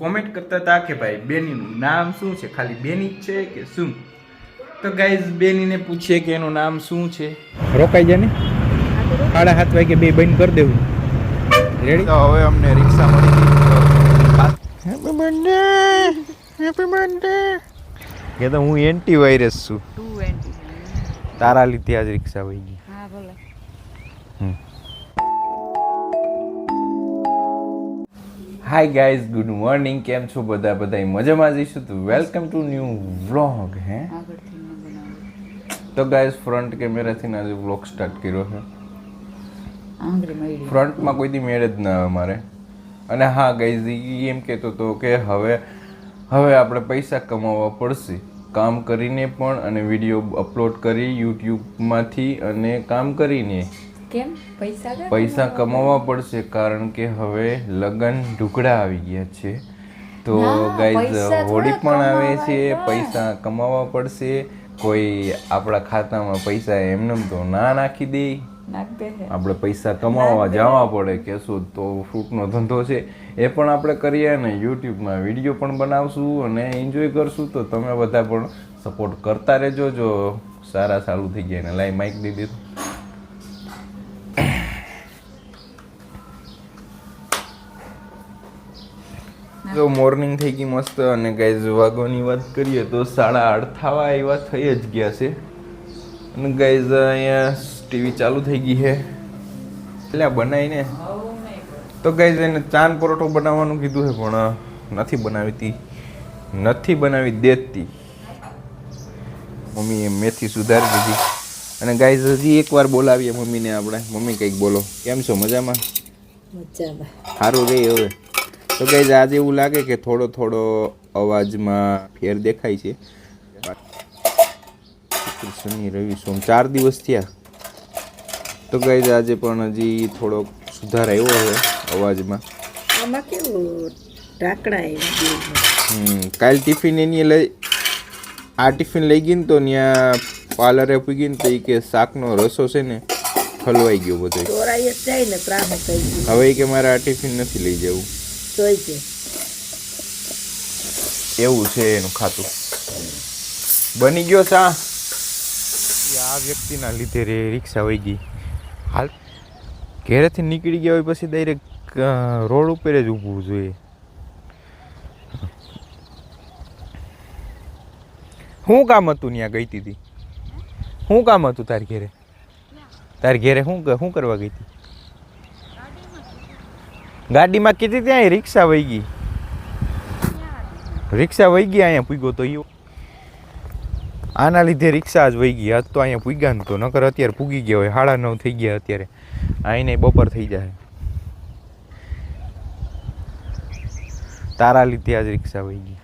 Comment કરતા હતા કે ભાઈ બેનીનું નામ શું છે? ખાલી બેની જ છે કે શું? તો ગાઈઝ બેનીને પૂછીએ કે એનું નામ શું છે? રોકાઈ જાય ને સાડા સાત વાગે બે બંધ કરી દેવું. રેડી તો હવે અમને રિક્ષા મળી ગઈ. હેપી બર્થડે હેપી બર્થડે કે તો હું એન્ટી વાયરસ છું. ટુ એન્ટી તારા લીધે આજ રિક્ષા વહી ગઈ. હા ભલે. હાય ગાઈઝ ગુડ મોર્નિંગ કેમ છો બધા? બધા મજામાં જઈશું તો વેલકમ ટુ ન્યૂ વ્લોગ હે? તો ગાઈઝ ફ્રન્ટ કેમેરાથી આજે વ્લોગ સ્ટાર્ટ કર્યો છે. ફ્રન્ટમાં કોઈથી મેળ જ ના આવે મારે અને હા ગાઈઝ એમ કહેતો હતો કે હવે હવે આપણે પૈસા કમાવવા પડશે. કામ કરીને પણ અને વીડિયો અપલોડ કરી યુટ્યુબમાંથી અને કામ કરીને. કેમ? પૈસા પૈસા કમાવા પડશે કારણ કે હવે લગન ઢુકડા આવી ગયા છે. તો ગાઈઝ હોળી પણ આવે છે પૈસા કમાવા પડશે. કોઈ આપણા ખાતામાં પૈસા એમનેમ તો ના નાખી દે. આપણે પૈસા કમાવા જવા પડે કેશું તો ફ્રૂટનો ધંધો છે. એ પણ આપણે કરીએ અને યુટ્યુબમાં વીડિયો પણ બનાવશું અને એન્જોય કરશું. તો તમે બધા પણ સપોર્ટ કરતા રહેજો. જો સારા સારું થઈ ગયા ને લાઈ માઇક દીધું. જો મોર્નિંગ થઈ ગઈ મસ્ત અને ગાઈઝ વાગોની વાત કરીએ તો સાડા આઠ થવા એવા થઈ જ ગયા છે. અને ગાઈઝ અહીંયા ટીવી ચાલુ થઈ ગઈ છે. એટલે બનાવીને. તો ગાઈઝ એને ચાંદ પરોઠો બનાવવાનું કીધું છે પણ નથી બનાવીતી. નથી બનાવી દેતી. મમ્મીએ મેથી સુધારી દીધી. અને ગાઈઝ હજી એકવાર બોલાવીએ મમ્મીને આપણે. મમ્મી કંઈક બોલો. કેમ છો? મજામાં? મજામાં. સારું રહી હવે. તો ગાઈઝ આજે એવું લાગે કે થોડો થોડો અવાજમાં ફેર દેખાય છે. શનિ રવિ સોમ ચાર દિવસ થયા. તો ગાઈઝ આજે પણ હજી થોડોક સુધાર આવ્યો છે અવાજમાં. આમાં કેવું ઢાંકણા હમ, કાલ ટિફિન એની લઈ આ ટિફિન લઈ ગઈ ને તો ત્યાં પાર્લરે પૂગી ને તો એ કે શાકનો રસો છે ને ખલવાઈ ગયો બધો હવે કે મારે આ ટિફિન નથી લઈ જવું. જોઈ છે. એવું છે એનું ખાતું. બની ગયો ચા આ વ્યક્તિના લીધે રે રિક્ષા વહી ગઈ. હાલ ઘેરેથી નીકળી ગયા હોય પછી ડાયરેક્ટ રોડ ઉપર જ ઊભવું જોઈએ. શું કામ હતું ત્યાં ગઈ હતી શું કામ હતું તાર ઘેરે? તાર ઘેરે શું શું કરવા ગઈ હતી ગાડીમાં કીધી ત્યાં રિક્ષા વહી ગઈ. રિક્ષા વહી ગઈ અહીંયા પૂગ્યો તો યો આના લીધે રિક્ષા જ વહી ગઈ. આજ તો અહીંયા પૂગ્યા ને તો નકર અત્યારે પૂગી ગયા હોય. સાડા નવ થઈ ગયા અત્યારે. અહીંને બપોર થઈ જાય. તારા લીધે આજ રિક્ષા વહી ગઈ.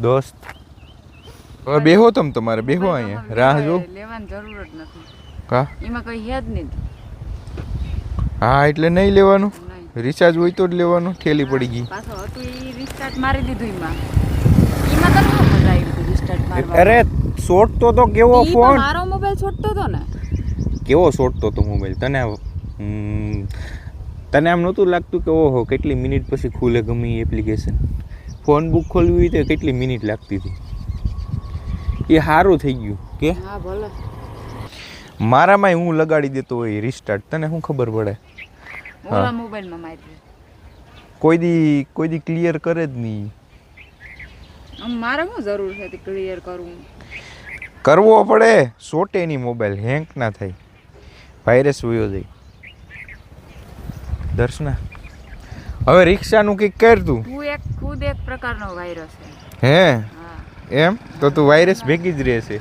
દોસ્ત હવે બેહો તમ તમારે. બેહો અહીંયા. રાહ જો. લેવાની જરૂર જ નથી. કા? એમાં કઈ હે નથી હા એટલે નહીં લેવાનું. રિચાર્જ હોય તો જ લેવાનું. ઠેલી પડી ગઈ. પાછો હતું એ રિસ્ટાર્ટ મારી દીધું એમાં. એમાં તને શું મજા આવી હતી રિસ્ટાર્ટ મારવા અરે છોડતો તો કેવો ફોન મારો મોબાઈલ છોડતો તો ને. કેવો છોડતો તો મોબાઈલ તને હમ, તને આમ નહોતું લાગતું કે ઓહો કેટલી મિનિટ પછી ખુલે ગમે એ એપ્લિકેશન ફોન બુક ખોલવી હોય તો કેટલી મિનિટ લાગતી હતી? એ સારું થઈ ગયું. કે? હા ભલે. મારામાં હું લગાડી દેતો હોય રિસ્ટાર્ટ તને શું ખબર પડે? ઓલા મોબાઈલમાં મારી કોઈ દી કોઈ દી ક્લિયર કરે જ નહીં. મારે શું જરૂર છે ક્લિયર કરવું? કરવો પડે. સોટે નહીં મોબાઈલ હેંગ ના થાય. વાયરસ વયો જાય. દર્શના હવે રિક્ષાનું કંઈક કર તું. હું એક ખુદ એક પ્રકારનો વાયરસ છે. હે? એમ? તો તું વાયરસ ભેગી જ રહેશે.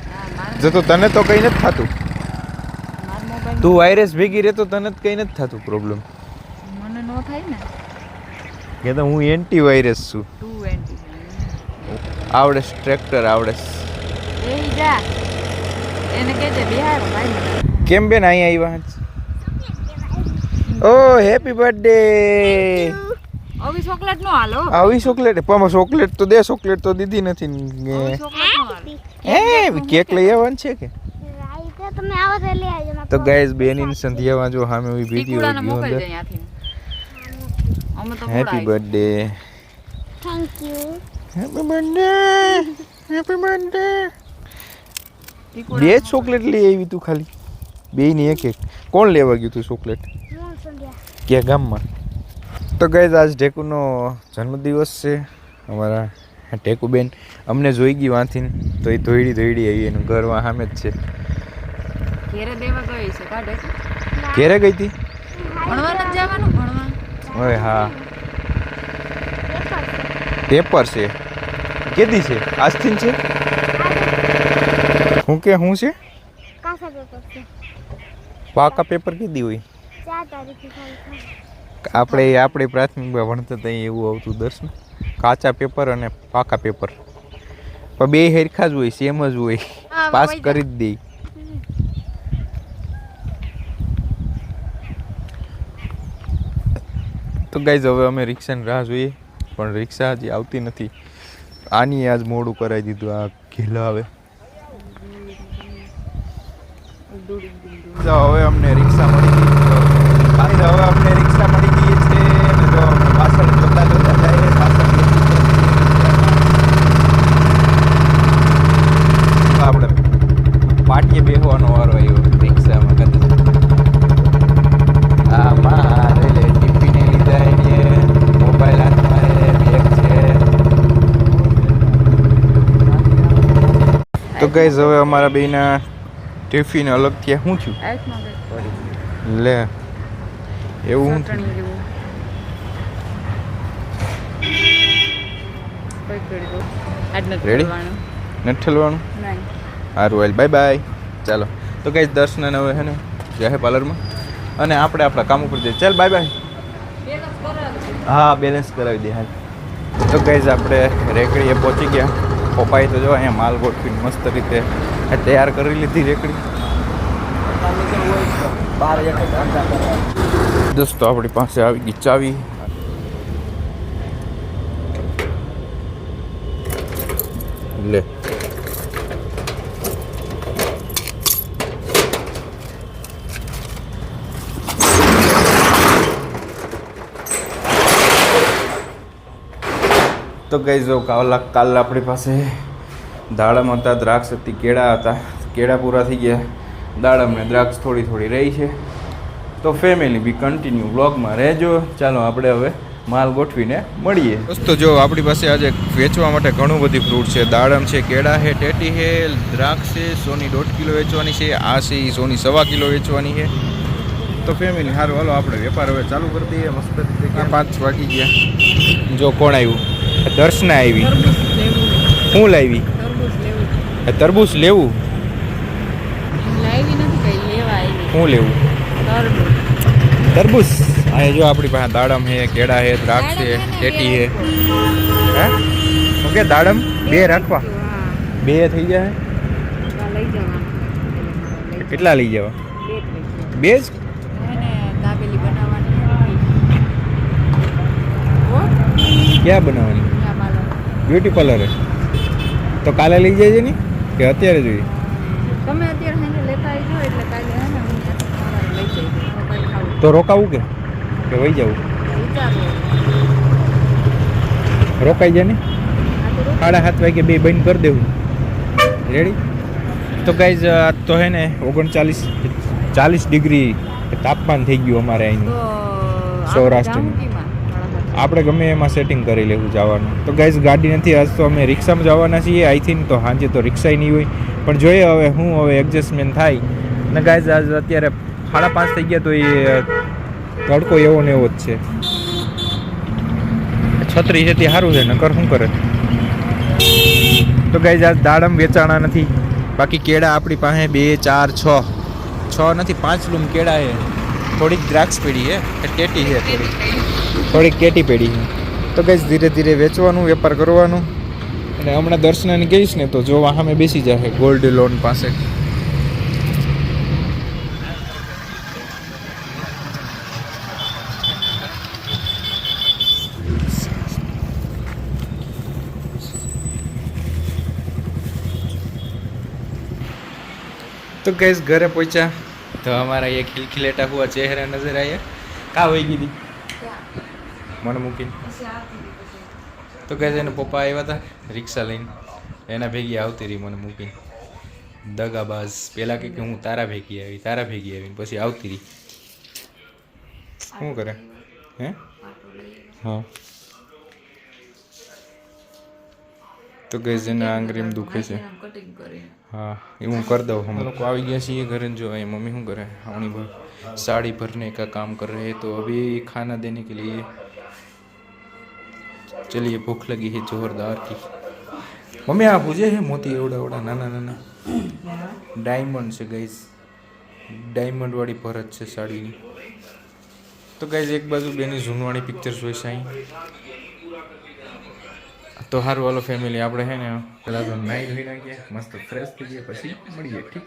જો તો તને તો કંઈ નથી થતું. તું વાયરસ ભેગી રહેતો તને જ કંઈ નથી થતું પ્રોબ્લેમ મને ન થાય ને. કે તો હું એન્ટી વાયરસ છું. તું એન્ટી આવડે ટ્રેક્ટર આવડે એ જા. એને કહેજે બિહાર ભાઈ. કેમ બેન અહીંયા આવ્યા ઓ હેપી બર્થડે આવી ચોકલેટ નો હાલો આવી ચોકલેટ પણ ચોકલેટ તો દે ચોકલેટ તો દીધી નથી ને હે કેક લઈ આવવાનું છે કે? તમે આવો તો લઈ આવજો તો ગાઈઝ બેન ઇન સંધ્યામાં જો સામે ઊભી ભીધી હોય ગયું અંદર. અહીંયાથી અમે તો happy birthday thank you happy birthday happy birthday બે ચોકલેટ લઈ આવી તું ખાલી. બે ની એક એક. કોણ લેવા ગયું તું ચોકલેટ ક્યાં ગામમાં? તો ગઈ આજ ઢેકુનો જન્મદિવસ છે. અમારા ટેકુબેન અમને જોઈ ગઈ વાંથીને તો એ ધોઈડી ધોઈડી આવી એનું ઘર વાં સામે જ છે. ઘેરે દેવા ગઈ છે કાઢે? ઘેરે ગઈ હતી? ભણવા નથી જવાનું ભણવા? ઓય હા. પેપર છે. કેદી છે? આજથી છે? હું. કે હું છે? કાસા પેપર છે. પાકા પેપર કેદી હોય? આપણે તારીખે આપણે આપણે પ્રાથમિકમાં ભણતા હતા એવું આવતું દર્શન. કાચા પેપર અને પાકા પેપર. પણ બે હરખા જ હોય સેમ જ હોય. પાસ કરી જ દે. તો ગાઈઝ હવે અમે રિક્ષાની રાહ જોઈએ. પણ રિક્ષા હજી આવતી નથી. આની આજ મોડું કરાવી દીધું આ ઘેલા આવે હવે અમને રિક્ષા મળી ગઈ તો ગાઈઝ હવે અમને રિક્ષા મળી ગઈ છે અને જો અમે પાછળ જોતા જોતા જઈએ પાછળ તો આપણે પાટીએ બેસવાનો વારો આવ્યો રિક્ષામાં કદાચ આ મારે લે ટિફિને લીધા એને મોબાઈલ હાથમાં છે બેગ છે તો ગઈઝ હવે અમારા બેના ટિફિન અલગ થયા. શું થયું? લે એવું શું થયું? જેવું. કોઈ કરી દો આજ નથી Ready? કરવાનું. નથી ઠલવાનું? નહીં. સારું હાલ બાય બાય ચાલો. તો કઈ દર્શન હવે હે ને પાર્લરમાં. અને આપણે આપણા કામ ઉપર જઈએ. ચાલ બાય બાય હા બેલેન્સ કરાવી દે હાલ. તો ગઈઝ આપણે રેકડીએ પહોંચી ગયા. પપ્પાએ તો જો અહીંયા માલ ગોઠવીને મસ્ત રીતે તૈયાર કરી લીધી રેકડી. દોસ્તો, આપણી પાસે આવી ગઈ ચાવી. લે. તો ગઈ જો કાલ કાલ આપણી પાસે દાડમ હતા દ્રાક્ષ હતી કેળા હતા. કેળા પૂરા થઈ ગયા. દાડમ ને દ્રાક્ષ થોડી થોડી રહી છે. તો ફેમિલી બી કન્ટિન્યુ બ્લોગમાં રહેજો. ચાલો આપણે હવે માલ ગોઠવીને મળીએ. દોસ્તો જો આપણી પાસે આજે વેચવા માટે ઘણું બધી ફ્રૂટ છે. દાડમ છે કેળા છે ટેટી છે દ્રાક્ષ છે સોની દોઢ કિલો વેચવાની છે આ છે સોની સવા કિલો વેચવાની છે. તો ફેમિલી સારું હાલો આપણે વેપાર હવે ચાલુ કરી દઈએ મસ્ત પાંચ વાગી ગયા. જો કોણ આવ્યું? દર્શના આવી. શું લાવી? તરબૂચ લેવું? શું લેવું? તરબૂચ? અહીંયા જો આપણી પાસે દાડમ છે કેળા છે દ્રાક્ષ છે ટેટી છે હે? ઓકે દાડમ? બે રાખવા? બે થઈ જાય કેટલા લઈ જવા? બે જ લઈ બે જ એને દાબેલી બનાવવાની ઓ ક્યાં બનાવવાની? બ્યુટી પાર્લરે? તો કાલે લઈ જજે ને? કે અત્યારે જોઈએ? તમે અત્યારે એને લેતા આવજો એટલે કાલે હે ને લઈ જઈશ તો રોકાવું કે? કે વહી જવું? રોકાઈ જાય ને સાડા સાત વાગે બે બંધ કરી દેવું. રેડી તો ગાઈઝ આજ તો હે ને ઓગણચાલીસ ચાલીસ ડિગ્રી તાપમાન થઈ ગયું અમારે અહીંનું. તો આપણે ગમે એમાં સેટિંગ કરી લેવું જવાનું. તો ગાઈઝ ગાડી નથી, આજ તો અમે રિક્ષામાં જવાના છીએ. આઈ થિંક તો સાંજે તો રિક્ષાય નહીં હોય. પણ જોઈએ હવે હું હવે એડજસ્ટમેન્ટ થાય. ને ગાઈઝ આજ અત્યારે સાડા પાંચ થઈ ગયા તો એ તડકો એવો ને એવો જ છે. છત્રી છે તે સારું છે, નકર શું કરે? તો ગાઈઝ આજ દાડમ વેચાણા નથી. બાકી કેળા આપણી પાસે બે, ચાર, છ. છ નથી, પાંચ લૂમ કેળા છે. થોડીક દ્રાક્ષ પેઢી છે કેટી છે થોડીક. થોડીક કેટી પેઢી છે તો ગઈ ધીરે ધીરે વેચવાનું, વેપાર કરવાનું. અને હમણાં દર્શનાને કહીશ ને, તો જોવા સામે બેસી જશે ગોલ્ડ લોન પાસે. તો ગઈશ ઘરે પહોંચ્યા. तो हमारा ये खिलखिलेटा हुआ चेहरा नजर आया कहाँ होगी दी મને મૂકીને તો કહે છે એને પપ્પા આવ્યા હતા રિક્ષા લઈને એના ભેગી આવતી રહી મને મૂકીને દગાબાજ પહેલાં કે હું તારા ભેગી આવી તારા ભેગી આવીને પછી આવતી રહી શું કરે હે હા તો કે જેને આંગરી એમ દુખે છે. હા એ હું કરી દઉં અમે લોકો આવી ગયા છીએ ઘરે જો એ મમ્મી શું કરે? હમણી ભર. સાડી ભરને કા કામ કર રહે તો અભી ખાના દેને કે લીએ ચલિએ ભૂખ લગી હે જોરદાર કી. મમ્મી આ ભૂજે હે મોતી એવડા એવડા નાના નાના. ડાયમંડ છે ગાઈઝ ડાયમંડ વાળી ભરત છે સાડીની. તો ગાઈઝ એક બાજુ બેની ઝૂનવાણી પિક્ચર જોઈશે અહીં. તો હારું વાલો ફેમિલી આપણે હે ને પેલા તો નાઈ ધોઈ નાખીએ મસ્ત ફ્રેશ થઈ ગયા પછી મળીએ ઠીક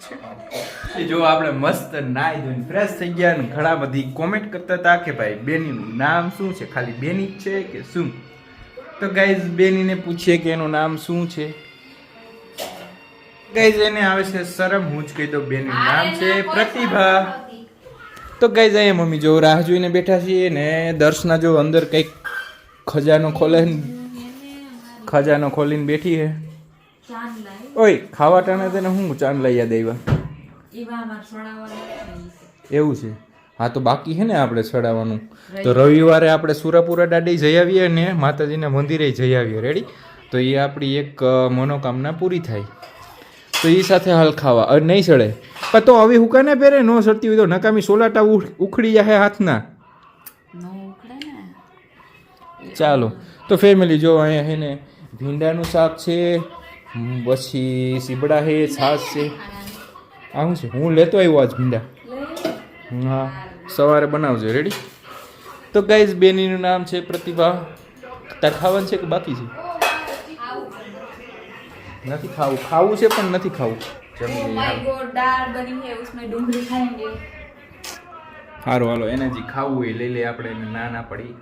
છે? જો આપણે મસ્ત નાઈ ધોઈને ફ્રેશ થઈ ગયા ને ઘણા બધી કોમેન્ટ કરતા હતા કે ભાઈ બેનીનું નામ શું છે? ખાલી બેની જ છે કે શું? તો ગાઈઝ બેનીને પૂછીએ કે એનું નામ શું છે? ગાઈઝ એને આવે છે શરમ હું જ કહી દઉં બેનીનું નામ છે પ્રતિભા. તો ગાઈઝ અહીંયા મમ્મી જો રાહ જોઈને બેઠા છીએ ને દર્શના જો અંદર કંઈક ખજાનો ખોલે ને ખજાનો ખોલીને બેઠી હે. ઓય ખાવા ટાણે તેને હું ચાંદ લઈ યાદ આવ્યા એવા છે. હા તો બાકી છે ને આપણે ચડાવવાનું તો રવિવારે. આપણે સુરાપુરા દાડી જઈ આવીએ ને માતાજીના મંદિરે જઈ આવીએ. રેડી તો એ આપણી એક મનોકામના પૂરી થાય. તો એ સાથે હાલ ખાવા. નહીં સડે. પણ તો હવે હુકાને પહેરે? ન સડતી હોય તો નકામી સોલાટા ઉખ- ઉખડી જાય હાથના. ચાલો. તો ફેમિલી જો અહીંયા છે ને ભીંડાનું શાક છે પછી સીબડા છે છાશ છે. આ શું છે? હું લેતો આવ્યો આજ ભીંડા. હા સવારે બનાવજો. રેડી તો ગાઈઝ બેનીનું નામ છે પ્રતિભા. તાર ખાવાનું છે કે બાકી છે? નથી ખાવું. ખાવું છે પણ નથી ખાવું. સારું હાલો. એને જે ખાવું એ લઈ લઈએ આપણે એને ના ના પડી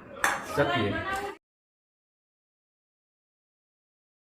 શકીએ.